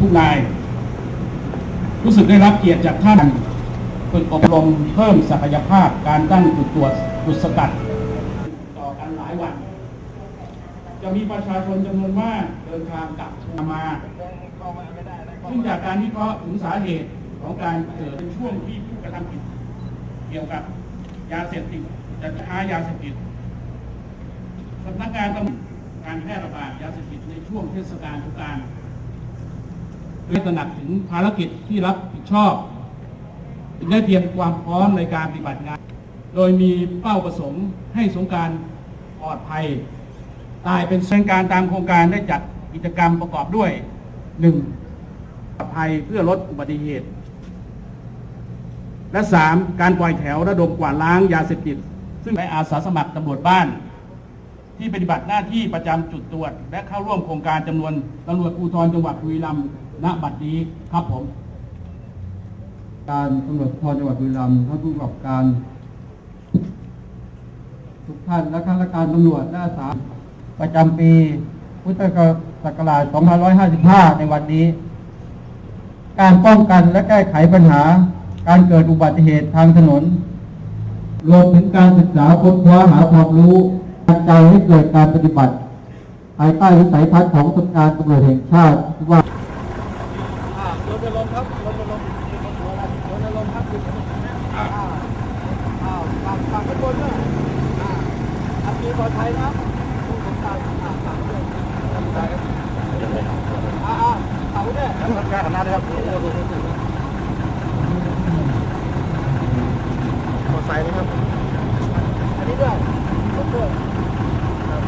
ทุกนาย รู้สึกได้รับเกียรติจากท่านฝึกอบรมเพิ่มศักยภาพการตั้งจุดตรวจจุดสกัด ต่อกันหลายวัน จะมีประชาชนจำนวนมากเดินทางกลับมาซึ่งจากการวิเคราะห์ถึงสาเหตุของการเกิดเป็นช่วงที่ผู้กระทำผิด เกี่ยวกับยาเสพติดจะค้ายาเสพติดสำนักงานตำรวจการแพร่ระบาดยาเสพติดในช่วงเทศกาลทุกการ โดยตระหนักถึงภารกิจที่รับผิดชอบได้เตรียมความพร้อมในการปฏิบัติงาน โดยมีเป้าประสงค์ให้สงการปลอดภัย ตายเป็นเส้นการตามโครงการได้จัดกิจกรรมประกอบด้วยหนึ่งปลอดภัยเพื่อลดอุบัติเหตุ และสามการปล่อยแถวระดมกวาดล้างยาเสพติด ซึ่งในอาสาสมัครตำรวจบ้าน ที่ปฏิบัติหน้าที่ประจำจุดตรวจ และเข้าร่วมโครงการจำนวนตำรวจภูธรจังหวัดบุรีรัมย์ ณบัดนี้ครับผม การตำรวจภูธรจังหวัดบุรีรัมย์ท่านผู้กำกับการ ทุกท่านและข้าราชการตำรวจและอาสามประจำปี พุทธศักราช 2555 ในวันนี้ การป้องกันและแก้ไขปัญหา การเกิดอุบัติเหตุทางถนน รวมถึงการศึกษาค้นคว้าหาความรู้การใจให้เกิดการปฏิบัติภายใต้วิสัยทัศน์ของสำนักงานตำรวจแห่งชาติว่า มอไซค์นะครับ อันนี้ด้วยรถด้วยครับ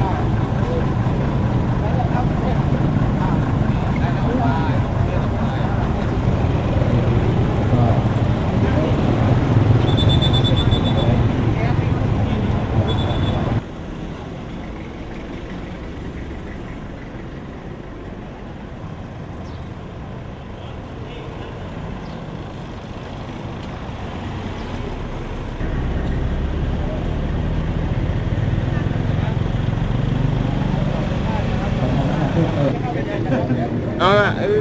อ่าอันนี้นั่นแหละครับเนี่ยอ่าได้ครับ เอาละเออ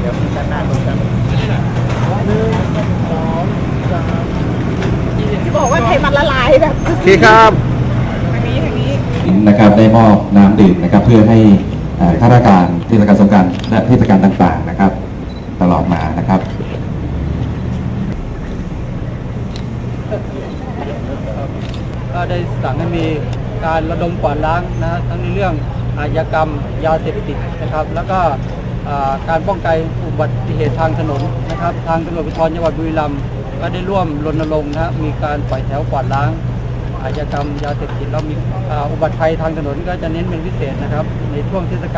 เดี๋ยวกันหน้าตรงกันจะบอกว่าไขมันละลายแบบโอเคครับทางนี้ทางนี้นะครับได้มอบน้ำดื่มนะครับเพื่อให้เอ่อข้าราชการเทศกาลสงกรารและเทศกาลต่างๆนะครับ ตลอดมานะครับ ก็ได้สั่งให้มีการระดมกวาดล้างนะทั้งในเรื่องอาชญากรรมยาเสพติดนะครับ แล้วก็การป้องกันอุบัติเหตุทางถนนนะครับ ทางตำรวจภูธรจังหวัดบุรีรัมย์ก็ได้ร่วมรณรงค์นะมีการปล่อยแถวกวาดล้าง อาชญากรรมยาเสพติดแล้วมีอุบัติภัยทางถนนก็จะเน้นเป็นพิเศษนะครับ ในช่วงเทศกาล